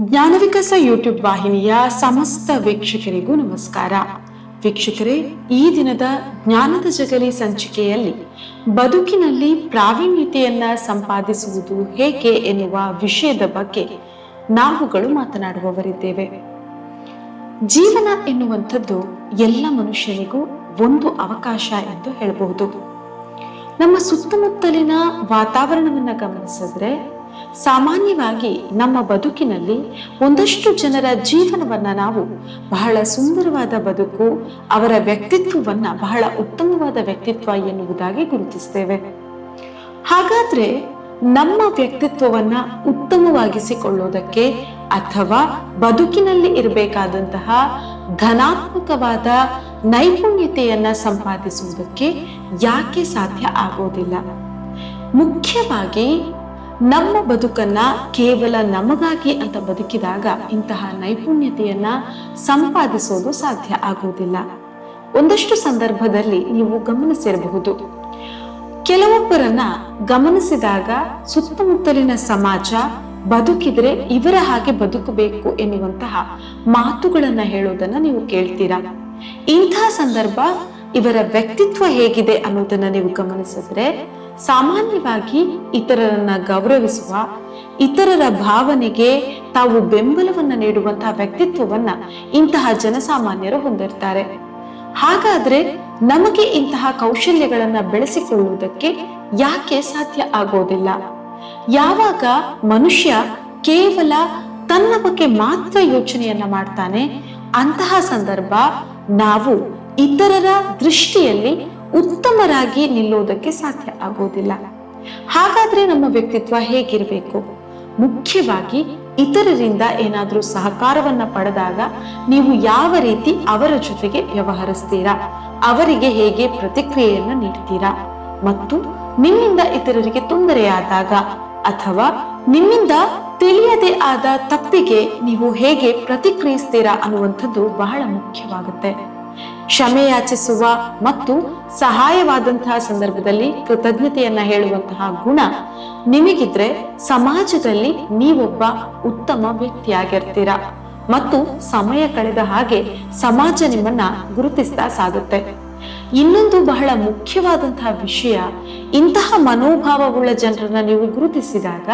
ಜ್ಞಾನವಿಕಾಸ YouTube ವಾಹಿನಿಯ ಸಮಸ್ತ ವೀಕ್ಷಕರಿಗೂ ನಮಸ್ಕಾರ. ವೀಕ್ಷಕರೇ, ಈ ದಿನದ ಜ್ಞಾನದ ಜಗಲಿ ಸಂಚಿಕೆಯಲ್ಲಿ ಬದುಕಿನಲ್ಲಿ ಪ್ರಾವೀಣ್ಯತೆಯನ್ನ ಸಂಪಾದಿಸುವುದು ಹೇಗೆ ಎನ್ನುವ ವಿಷಯದ ಬಗ್ಗೆ ನಾವುಗಳು ಮಾತನಾಡುವವರಿದ್ದೇವೆ. ಜೀವನ ಎನ್ನುವಂಥದ್ದು ಎಲ್ಲ ಮನುಷ್ಯನಿಗೂ ಒಂದು ಅವಕಾಶ ಎಂದು ಹೇಳಬಹುದು. ನಮ್ಮ ಸುತ್ತಮುತ್ತಲಿನ ವಾತಾವರಣವನ್ನ ಗಮನಿಸಿದ್ರೆ ಸಾಮಾನ್ಯವಾಗಿ ನಮ್ಮ ಬದುಕಿನಲ್ಲಿ ಒಂದಷ್ಟು ಜನರ ಜೀವನವನ್ನ ನಾವು ಬಹಳ ಸುಂದರವಾದ ಬದುಕು, ಅವರ ವ್ಯಕ್ತಿತ್ವವನ್ನ ಬಹಳ ಉತ್ತಮವಾದ ವ್ಯಕ್ತಿತ್ವ ಎನ್ನುವುದಾಗಿ ಗುರುತಿಸ್ತೇವೆ. ಹಾಗಾದ್ರೆ ನಮ್ಮ ವ್ಯಕ್ತಿತ್ವವನ್ನ ಉತ್ತಮವಾಗಿಸಿಕೊಳ್ಳೋದಕ್ಕೆ ಅಥವಾ ಬದುಕಿನಲ್ಲಿ ಇರಬೇಕಾದಂತಹ ಧನಾತ್ಮಕವಾದ ನೈಪುಣ್ಯತೆಯನ್ನ ಸಂಪಾದಿಸುವುದಕ್ಕೆ ಯಾಕೆ ಸಾಧ್ಯ ಆಗೋದಿಲ್ಲ? ಮುಖ್ಯವಾಗಿ ನಮ್ಮ ಬದುಕನ್ನ ಕೇವಲ ನಮಗಾಗಿ ಅಂತ ಬದುಕಿದಾಗ ಇಂತಹ ನೈಪುಣ್ಯತೆಯನ್ನ ಸಂಪಾದಿಸೋದು ಸಾಧ್ಯ ಆಗುವುದಿಲ್ಲ. ಒಂದಷ್ಟು ಸಂದರ್ಭದಲ್ಲಿ ನೀವು ಗಮನಿಸಿರಬಹುದು. ಕೆಲವೊಬ್ಬರನ್ನ ಗಮನಿಸಿದಾಗ ಸುತ್ತಮುತ್ತಲಿನ ಸಮಾಜ ಬದುಕಿದ್ರೆ ಇವರ ಹಾಗೆ ಬದುಕಬೇಕು ಎನ್ನುವಂತಹ ಮಾತುಗಳನ್ನ ಹೇಳೋದನ್ನ ನೀವು ಕೇಳ್ತೀರಾ? ಇಂತಹ ಸಂದರ್ಭ ಇವರ ವ್ಯಕ್ತಿತ್ವ ಹೇಗಿದೆ ಅನ್ನೋದನ್ನ ನೀವು ಗಮನಿಸಿದ್ರೆ ಸಾಮಾನ್ಯವಾಗಿ ಇತರರನ್ನ ಗೌರವಿಸುವ, ಇತರರ ಭಾವನೆಗೆ ತಾವು ಬೆಂಬಲವನ್ನ ನೀಡುವಂತಹ ವ್ಯಕ್ತಿತ್ವವನ್ನ ಇಂತಹ ಜನಸಾಮಾನ್ಯರು ಹೊಂದಿರ್ತಾರೆ. ಹಾಗಾದ್ರೆ ನಮಗೆ ಇಂತಹ ಕೌಶಲ್ಯಗಳನ್ನ ಬೆಳೆಸಿಕೊಳ್ಳುವುದಕ್ಕೆ ಯಾಕೆ ಸಾಧ್ಯ ಆಗೋದಿಲ್ಲ? ಯಾವಾಗ ಮನುಷ್ಯ ಕೇವಲ ತನ್ನ ಬಗ್ಗೆ ಮಾತ್ರ ಯೋಚನೆಯನ್ನ ಮಾಡ್ತಾನೆ, ಅಂತಹ ಸಂದರ್ಭ ನಾವು ಇತರರ ದೃಷ್ಟಿಯಲ್ಲಿ ಉತ್ತಮರಾಗಿ ನಿಲ್ಲುವುದಕ್ಕೆ ಸಾಧ್ಯ ಆಗೋದಿಲ್ಲ ಹಾಗಾದ್ರೆ ನಮ್ಮ ವ್ಯಕ್ತಿತ್ವ ಹೇಗಿರಬೇಕು? ಮುಖ್ಯವಾಗಿ ಇತರರಿಂದ ಏನಾದರೂ ಸಹಕಾರವನ್ನ ಪಡೆದಾಗ ನೀವು ಯಾವ ರೀತಿ ಅವರ ಜೊತೆಗೆ ವ್ಯವಹರಿಸ್ತೀರಾ? ಅವರಿಗೆ ಹೇಗೆ ಪ್ರತಿಕ್ರಿಯೆಯನ್ನ ನೀಡ್ತೀರಾ? ಮತ್ತು ನಿಮ್ಮಿಂದ ಇತರರಿಗೆ ತೊಂದರೆಯಾದಾಗ ಅಥವಾ ನಿಮ್ಮಿಂದ ತಿಳಿಯದೆ ಆದ ತಪ್ಪಿಗೆ ನೀವು ಹೇಗೆ ಪ್ರತಿಕ್ರಿಯಿಸ್ತೀರಾ ಅನ್ನುವಂಥದ್ದು ಬಹಳ ಮುಖ್ಯವಾಗುತ್ತೆ. ಕ್ಷಮೆ ಯಾಚಿಸುವ ಮತ್ತು ಸಹಾಯವಾದಂತಹ ಸಂದರ್ಭದಲ್ಲಿ ಕೃತಜ್ಞತೆಯನ್ನ ಹೇಳುವಂತಹ ಗುಣ ನಿಮಗಿದ್ರೆ ಸಮಾಜದಲ್ಲಿ ನೀವೊಬ್ಬ ಉತ್ತಮ ವ್ಯಕ್ತಿಯಾಗಿರ್ತೀರ. ಮತ್ತು ಸಮಯ ಕಳೆದ ಹಾಗೆ ಸಮಾಜ ನಿಮ್ಮನ್ನ ಗುರುತಿಸ್ತಾ ಸಾಗುತ್ತೆ. ಇನ್ನೊಂದು ಬಹಳ ಮುಖ್ಯವಾದಂತಹ ವಿಷಯ, ಇಂತಹ ಮನೋಭಾವವುಳ್ಳ ಜನರನ್ನ ನೀವು ಗುರುತಿಸಿದಾಗ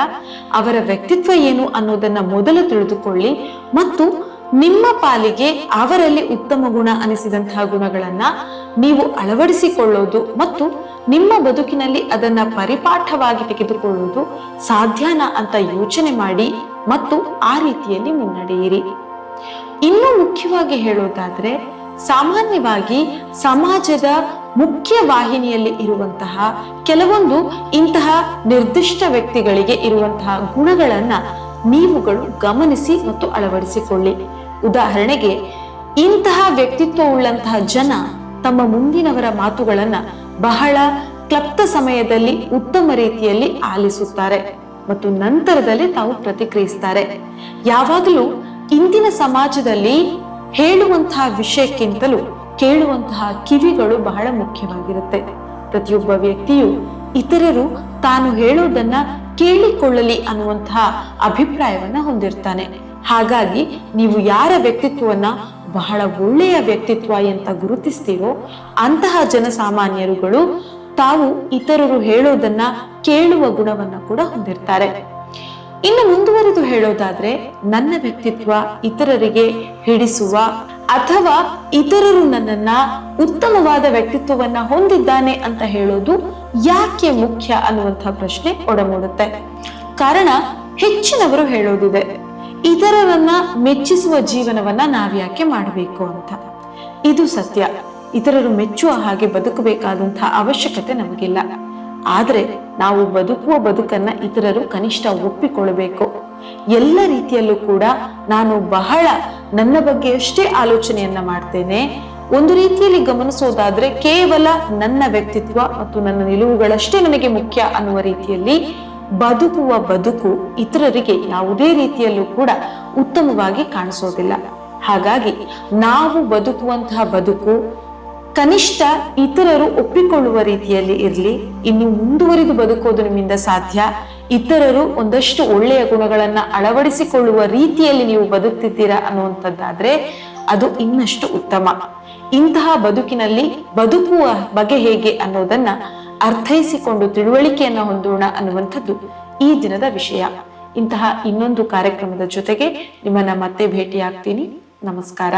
ಅವರ ವ್ಯಕ್ತಿತ್ವ ಏನು ಅನ್ನೋದನ್ನ ಮೊದಲು ತಿಳಿದುಕೊಳ್ಳಿ ಮತ್ತು ನಿಮ್ಮ ಪಾಲಿಗೆ ಅವರಲ್ಲಿ ಉತ್ತಮ ಗುಣ ಅನಿಸಿದಂತಹ ಗುಣಗಳನ್ನ ನೀವು ಅಳವಡಿಸಿಕೊಳ್ಳೋದು ಮತ್ತು ನಿಮ್ಮ ಬದುಕಿನಲ್ಲಿ ಅದನ್ನ ಪರಿಪಾಠವಾಗಿ ತೆಗೆದುಕೊಳ್ಳುವುದು ಸಾಧ್ಯನಾ ಅಂತ ಯೋಚನೆ ಮಾಡಿ ಮತ್ತು ಆ ರೀತಿಯಲ್ಲಿ ಮುನ್ನಡೆಯಿರಿ. ಇನ್ನು ಮುಖ್ಯವಾಗಿ ಹೇಳೋದಾದ್ರೆ, ಸಾಮಾನ್ಯವಾಗಿ ಸಮಾಜದ ಮುಖ್ಯ ವಾಹಿನಿಯಲ್ಲಿ ಇರುವಂತಹ ಕೆಲವೊಂದು ಇಂತಹ ನಿರ್ದಿಷ್ಟ ವ್ಯಕ್ತಿಗಳಿಗೆ ಇರುವಂತಹ ಗುಣಗಳನ್ನ ನೀವುಗಳು ಗಮನಿಸಿ ಮತ್ತು ಅಳವಡಿಸಿಕೊಳ್ಳಿ. ಉದಾಹರಣೆಗೆ, ಇಂತಹ ವ್ಯಕ್ತಿತ್ವವುಳ್ಳಂತಹ ಜನ ತಮ್ಮ ಮುಂದಿನವರ ಮಾತುಗಳನ್ನ ಬಹಳ ಕ್ಲಪ್ತ ಸಮಯದಲ್ಲಿ ಉತ್ತಮ ರೀತಿಯಲ್ಲಿ ಆಲಿಸುತ್ತಾರೆ ಮತ್ತು ನಂತರದಲ್ಲಿ ತಾವು ಪ್ರತಿಕ್ರಿಯಿಸ್ತಾರೆ. ಯಾವಾಗಲೂ ಇಂದಿನ ಸಮಾಜದಲ್ಲಿ ಹೇಳುವಂತಹ ವಿಷಯಕ್ಕಿಂತಲೂ ಕೇಳುವಂತಹ ಕಿವಿಗಳು ಬಹಳ ಮುಖ್ಯವಾಗಿರುತ್ತೆ. ಪ್ರತಿಯೊಬ್ಬ ವ್ಯಕ್ತಿಯು ಇತರರು ತಾನು ಹೇಳೋದನ್ನ ಕೇಳಿಕೊಳ್ಳಲಿ ಅನ್ನುವಂತಹ ಅಭಿಪ್ರಾಯವನ್ನ ಹೊಂದಿರ್ತಾನೆ. ಹಾಗಾಗಿ ನೀವು ಯಾರ ವ್ಯಕ್ತಿತ್ವವನ್ನ ಬಹಳ ಒಳ್ಳೆಯ ವ್ಯಕ್ತಿತ್ವ ಅಂತ ಗುರುತಿಸ್ತೀರೋ ಅಂತಹ ಜನಸಾಮಾನ್ಯರುಗಳು ತಾವು ಇತರರು ಹೇಳೋದನ್ನ ಕೇಳುವ ಗುಣವನ್ನ ಕೂಡ ಹೊಂದಿರ್ತಾರೆ. ಇನ್ನು ಮುಂದುವರೆದು ಹೇಳೋದಾದ್ರೆ, ನನ್ನ ವ್ಯಕ್ತಿತ್ವ ಇತರರಿಗೆ ಹಿಡಿಸುವ ಅಥವಾ ಇತರರು ನನ್ನನ್ನ ಉತ್ತಮವಾದ ವ್ಯಕ್ತಿತ್ವವನ್ನ ಹೊಂದಿದ್ದಾನೆ ಅಂತ ಹೇಳೋದು ಯಾಕೆ ಮುಖ್ಯ ಅನ್ನುವಂತಹ ಪ್ರಶ್ನೆ ಒಡಮೂಡುತ್ತೆ. ಕಾರಣ ಹೆಚ್ಚಿನವರು ಹೇಳೋದಿದೆ, ಇತರರನ್ನ ಮೆಚ್ಚಿಸುವ ಜೀವನವನ್ನ ನಾವ್ಯಾಕೆ ಮಾಡಬೇಕು ಅಂತ. ಇದು ಸತ್ಯ. ಇತರರು ಮೆಚ್ಚುವ ಹಾಗೆ ಬದುಕಬೇಕಾದಂತಹ ಅವಶ್ಯಕತೆ ನಮಗಿಲ್ಲ. ಆದ್ರೆ ನಾವು ಬದುಕುವ ಬದುಕನ್ನ ಇತರರು ಕನಿಷ್ಠ ಒಪ್ಪಿಕೊಳ್ಳಬೇಕು. ಎಲ್ಲ ರೀತಿಯಲ್ಲೂ ಕೂಡ ನಾನು ಬಹಳ ನನ್ನ ಬಗ್ಗೆ ಅಷ್ಟೇ ಆಲೋಚನೆಯನ್ನ ಮಾಡ್ತೇನೆ, ಒಂದು ರೀತಿಯಲ್ಲಿ ಗಮನಿಸೋದಾದ್ರೆ ಕೇವಲ ನನ್ನ ವ್ಯಕ್ತಿತ್ವ ಮತ್ತು ನನ್ನ ನಿಲುವುಗಳಷ್ಟೇ ನನಗೆ ಮುಖ್ಯ ಅನ್ನುವ ರೀತಿಯಲ್ಲಿ ಬದುಕುವ ಬದುಕು ಇತರರಿಗೆ ಯಾವುದೇ ರೀತಿಯಲ್ಲೂ ಕೂಡ ಉತ್ತಮವಾಗಿ ಕಾಣಿಸೋದಿಲ್ಲ. ಹಾಗಾಗಿ ನಾವು ಬದುಕುವಂತಹ ಬದುಕು ಕನಿಷ್ಠ ಇತರರು ಒಪ್ಪಿಕೊಳ್ಳುವ ರೀತಿಯಲ್ಲಿ ಇರಲಿ, ಇನ್ನು ಮುಂದುವರಿದು ಬದುಕೋದು ನಿಮ್ಮಿಂದ ಸಾಧ್ಯ. ಇತರರು ಒಂದಷ್ಟು ಒಳ್ಳೆಯ ಗುಣಗಳನ್ನ ಅಳವಡಿಸಿಕೊಳ್ಳುವ ರೀತಿಯಲ್ಲಿ ನೀವು ಬದುಕ್ತಿದ್ದೀರಾ ಅನ್ನುವಂಥದ್ದಾದ್ರೆ ಅದು ಇನ್ನಷ್ಟು ಉತ್ತಮ. ಇಂತಹ ಬದುಕಿನಲ್ಲಿ ಬದುಕುವ ಬಗೆ ಹೇಗೆ ಅನ್ನೋದನ್ನ ಅರ್ಥೈಸಿಕೊಂಡು ತಿಳುವಳಿಕೆಯನ್ನ ಹೊಂದೋಣ ಅನ್ನುವಂಥದ್ದು ಈ ದಿನದ ವಿಷಯ. ಇಂತಹ ಇನ್ನೊಂದು ಕಾರ್ಯಕ್ರಮದ ಜೊತೆಗೆ ನಿಮ್ಮನ್ನ ಮತ್ತೆ ಭೇಟಿಯಾಗ್ತೀನಿ. ನಮಸ್ಕಾರ.